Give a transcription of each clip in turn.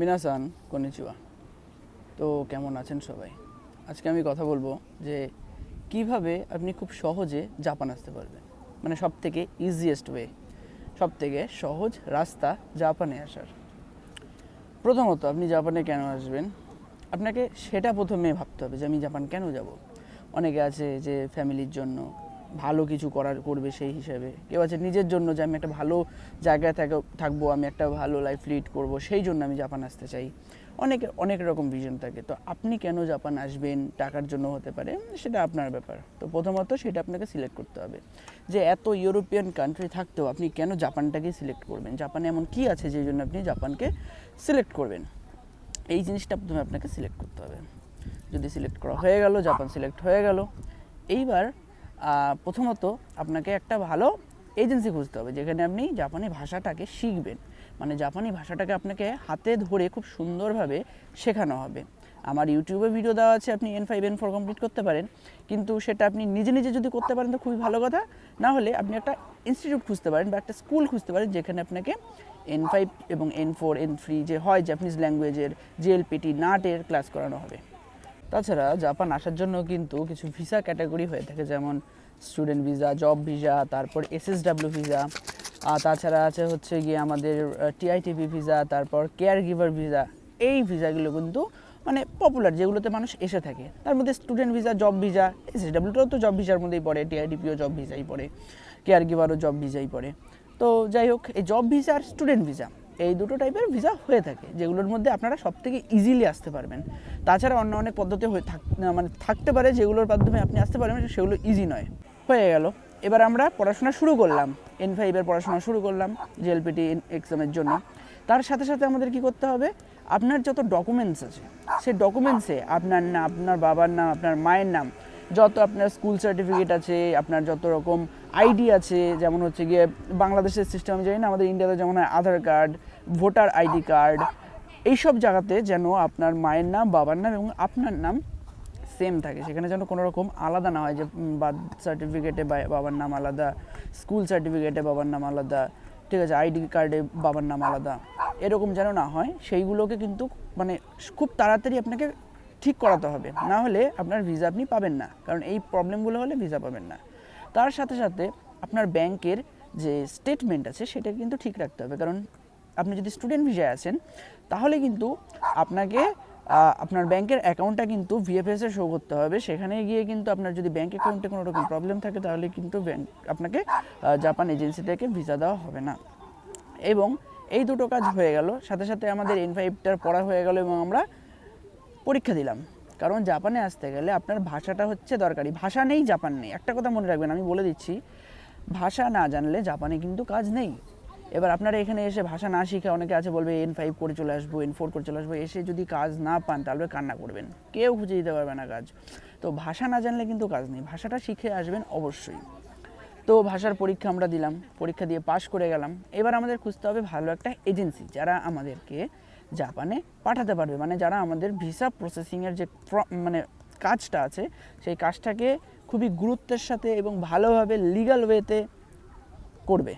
মিনাসান konnichiwa তো কেমন আছেন সবাই? আজকে আমি কথা বলব যে কীভাবে আপনি খুব সহজে জাপান আসতে পারবেন। মানে সব থেকে ইজিয়েস্ট ওয়ে সব থেকে সহজ রাস্তা জাপানে আসার। প্রথমত আপনি জাপানে কেন আসবেন? আপনাকে সেটা প্রথমে ভাবতে হবে যে আমি জাপান কেন যাব? অনেকে আছে যে ফ্যামিলির জন্য ভালো কিছু করার, করবে সেই হিসাবে। কেউ আছে নিজের জন্য যে আমি একটা ভালো জায়গায় থাক- থাকব, আমি একটা ভালো লাইফ লিড করব, সেই জন্য আমি জাপান আসতে চাই। অনেকে, অনেক রকম ভিজন থাকে। তো আপনি কেন জাপান আসবেন, টাকার জন্য হতে পারে, সেটা আপনার ব্যাপার। তো প্রথমত সেটা আপনাকে সিলেক্ট করতে হবে। যে এত ইউরোপিয়ান কান্ট্রি থাকতেও আপনি কেন জাপানটাকে সিলেক্ট করবেন? জাপানে এমন কি আছে যে জন্য আপনি জাপানকে সিলেক্ট করবেন? এই জিনিসটা প্রথমে আপনাকে সিলেক্ট করতে হবে। যদি সিলেক্ট করা হয়ে গেল, জাপান সিলেক্ট হয়ে গেল। এইবার প্রথমত আপনাকে একটা ভালো এজেন্সি খুঁজতে হবে, যেখানে আপনি জাপানি ভাষাটাকে শিখবেন। মানে জাপানি ভাষাটাকে আপনাকে হাতে ধরে খুব সুন্দরভাবে শেখানো হবে। আমার ইউটিউবে ভিডিও দেওয়া আছে, আপনি N five N four complete করতে পারেন। কিন্তু সেটা আপনি নিজে নিজে যদি করতে পারেন, তো খুবই ভালো কথা। না হলে আপনি একটা ইনস্টিটিউট খুঁজতে পারেন বা একটা স্কুল খুঁজতে পারেন, যেখানে আপনাকে এন ফাইভ এবং এন ফোর এন থ্রি যে হয় জাপানিজ ল্যাঙ্গুয়েজের জেএলপিটি নাটের ক্লাস করানো হবে। তাছাড়া জাপান আসার জন্য কিন্তু কিছু ভিসা ক্যাটাগরি হয়ে থাকে, যেমন স্টুডেন্ট ভিসা, জব ভিসা, তারপর এসএসডাব্লিউ ভিসা, আর তাছাড়া আছে হচ্ছে গিয়ে আমাদের টিআইটিভি ভিসা, তারপর কেয়ার গিভার ভিসা। এই ভিসাগুলো কিন্তু মানে পপুলার যেগুলোতে মানুষ এসে থাকে। তার মধ্যে স্টুডেন্ট ভিসা জব ভিসা এসএসডাব্লিউটাও তো জব ভিসার মধ্যেই পড়ে টিআইটিপিও জব ভিসাই পড়ে কেয়ার গিভারও জব ভিসাই পড়ে। তো যাই হোক, এই জব ভিসা আর স্টুডেন্ট ভিসা। এই দুটো টাইপের ভিসা হয়ে থাকে, যেগুলোর মধ্যে আপনারা সব থেকে ইজিলি আসতে পারবেন। তাছাড়া অন্য অনেক পদ্ধতি হয়ে থাক মানে থাকতে পারে, যেগুলোর মাধ্যমে আপনি আসতে পারবেন সেগুলো ইজি নয়। হয়ে গেল। এবার আমরা পড়াশোনা শুরু করলাম। এন ফাইভের পড়াশোনা শুরু করলাম জেএলপিটি এক্সামের জন্য। তার সাথে সাথে আমাদের কি করতে হবে? আপনার যত ডকুমেন্টস আছে, সেই ডকুমেন্টসে আপনার নাম আপনার বাবার নাম, আপনার মায়ের নাম, যত আপনার স্কুল সার্টিফিকেট আছে, আপনার যত রকম আইডি আছে, যেমন হচ্ছে গিয়ে বাংলাদেশের সিস্টেম জানি না, আমাদের ইন্ডিয়াতে যেমন Aadhaar card voter ID card, এইসব জায়গাতে যেন আপনার মায়ের নাম, বাবার নাম এবং আপনার নাম সেম থাকে। সেখানে যেন কোনো রকম আলাদা না হয় যে বার্থ সার্টিফিকেটে বাবার নাম আলাদা স্কুল সার্টিফিকেটে বাবার নাম আলাদা, ঠিক আছে, আইডি কার্ডে বাবার নাম আলাদা, এরকম যেন না হয়, সেইগুলোকে কিন্তু মানে খুব তাড়াতাড়ি আপনাকে ঠিক করাতে হবে। না হলে আপনার ভিসা আপনি পাবেন না, কারণ এই প্রবলেমগুলো হলে ভিসা পাবেন না। তার সাথে সাথে আপনার ব্যাংকের যে স্টেটমেন্ট আছে, সেটা কিন্তু ঠিক রাখতে হবে, কারণ আপনি যদি স্টুডেন্ট ভিসায় আছেন, তাহলে কিন্তু আপনাকে আপনার ব্যাংকের অ্যাকাউন্টটা কিন্তু ভিএফএস শো করতে হবে। সেখানে গিয়ে কিন্তু আপনার যদি ব্যাংক অ্যাকাউন্টে কোনো রকম প্রবলেম থাকে, তাহলে কিন্তু ব্যাংক আপনাকে জাপান এজেন্সি থেকে ভিসা দেওয়া হবে না। এবং এই দুটো কাজ হয়ে গেল। সাথে সাথে আমাদের এন ফাইভটার পড়া হয়ে গেল এবং আমরা পরীক্ষা দিলাম। কারণ জাপানে আসতে গেলে আপনার ভাষাটা হচ্ছে দরকারি। ভাষা নেই জাপান নেই। একটা কথা মনে রাখবেন, আমি বলে দিচ্ছি। ভাষা না জানলে জাপানে কিন্তু কাজ নেই। এবার আপনারা এখানে এসে ভাষা না শিখে অনেকে আছে বলবে এন ফাইভ করে চলে আসব এন ফোর করে চলে আসব, এসে যদি কাজ না পান তাহলে কান্না করবেন। কেউ খুঁজে দিতে পারবে না কাজ। তো ভাষা না জানলে কিন্তু কাজ নেই। ভাষাটা শিখে আসবেন অবশ্যই। তো ভাষার পরীক্ষা আমরা দিলাম, পরীক্ষা দিয়ে পাশ করে গেলাম। এবার আমাদের খুঁজতে হবে ভালো একটা এজেন্সি, যারা আমাদেরকে জাপানে পাঠাতে পারবে। মানে যারা আমাদের ভিসা প্রসেসিংয়ের যে মানে কাজটা আছে, সেই কাজটাকে খুবই গুরুত্বের সাথে এবং ভালোভাবে লিগ্যাল ওয়েতে করবে।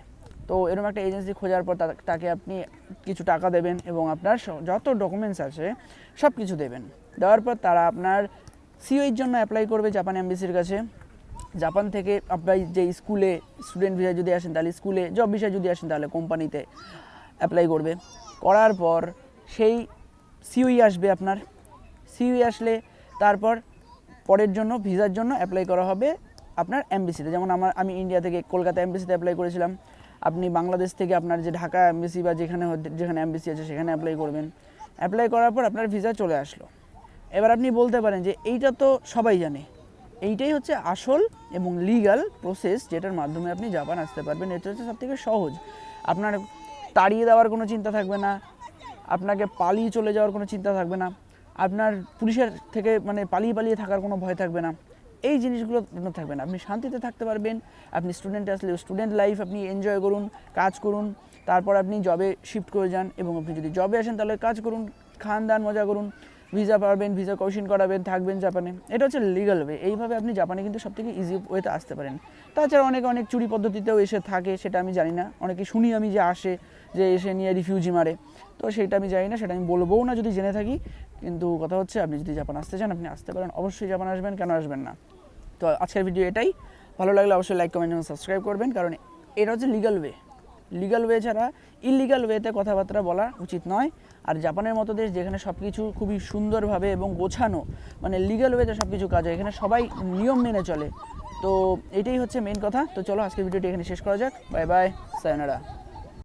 তো এরকম একটা এজেন্সি খোঁজার পর তাকে আপনি কিছু টাকা দেবেন এবং আপনার যত ডকুমেন্টস আছে সব কিছু দেবেন। দেওয়ার পর তারা আপনার সিওইর জন্য অ্যাপ্লাই করবে জাপান এমবিসির কাছে। জাপান থেকে আপনার যে স্কুলে স্টুডেন্ট ভিসায় যদি আসেন, তাহলে স্কুলে জব ভিসা যদি আসেন, তাহলে কোম্পানিতে অ্যাপ্লাই করবে। করার পর সেই সিওই আসবে আপনার। সিওই আসলে তারপর পরের জন্য ভিসার জন্য অ্যাপ্লাই করা হবে আপনার এমবিসিতে যেমন আমার, আমি ইন্ডিয়া থেকে কলকাতা এমবিসিতে অ্যাপ্লাই করেছিলাম। আপনি বাংলাদেশ থেকে আপনার যে ঢাকা এমবিসি বা যেখানে যেখানে এমবিসি আছে সেখানে অ্যাপ্লাই করবেন। অ্যাপ্লাই করার পর আপনার ভিসা চলে আসলো। এবার আপনি বলতে পারেন যে এইটা তো সবাই জানে। এইটাই হচ্ছে আসল এবং লিগ্যাল প্রসেস যেটার মাধ্যমে আপনি জাপান আসতে পারবেন। এটা হচ্ছে সবথেকে সহজ। আপনার তাড়িয়ে দেওয়ার কোনো চিন্তা থাকবে না। আপনাকে পালিয়ে চলে যাওয়ার কোনো চিন্তা থাকবে না। আপনার পুলিশের থেকে মানে পালিয়ে পালিয়ে থাকার কোনো ভয় থাকবে না। এই জিনিসগুলো আপনার থাকবে না। আপনি শান্তিতে থাকতে পারবেন, আপনি স্টুডেন্ট আসলে স্টুডেন্ট লাইফ আপনি এনজয় করুন, কাজ করুন, তারপর আপনি জবে শিফট করে যান এবং আপনি যদি জবে আসেন তাহলে কাজ করুন খান দান মজা করুন ভিসা পাবেন ভিসা কৌশিন করাবেন, থাকবেন জাপানে। এটা হচ্ছে লিগাল ওয়ে এইভাবে আপনি জাপানে কিন্তু সব থেকে ইজি ওয়েতে আসতে পারেন। তাছাড়া অনেকে, অনেক চুরি পদ্ধতিতেও এসে থাকে, সেটা আমি জানি না। অনেকে শুনি আমি যে আসে, যে এসে নিয়ে রিফিউজি মারে। তো সেটা আমি জানি না, সেটা আমি বলবও না যদি জেনে থাকি। কিন্তু কথা হচ্ছে আপনি যদি জাপান আসতে চান, আপনি আসতে পারেন। অবশ্যই জাপান আসবেন, কেন আসবেন না? তো আজকের ভিডিও এটাই। ভালো লাগলে অবশ্যই লাইক কমেন্ট এবং সাবস্ক্রাইব করবেন, কারণ এটা হচ্ছে লিগাল ওয়ে লিগাল ওয়ে ছাড়া ইলিগাল ওয়েতে কথাবার্তা বলা উচিত নয়। আর জাপানের মতো দেশ যেখানে সব কিছু খুবই সুন্দরভাবে এবং গোছানো মানে লিগাল ওয়েতে সব কিছু কাজ হয়, এখানে সবাই নিয়ম মেনে চলে। তো এটাই হচ্ছে মেন কথা। তো চলো আজকের ভিডিওটি এখানে শেষ করা যাক। Bye bye sayonara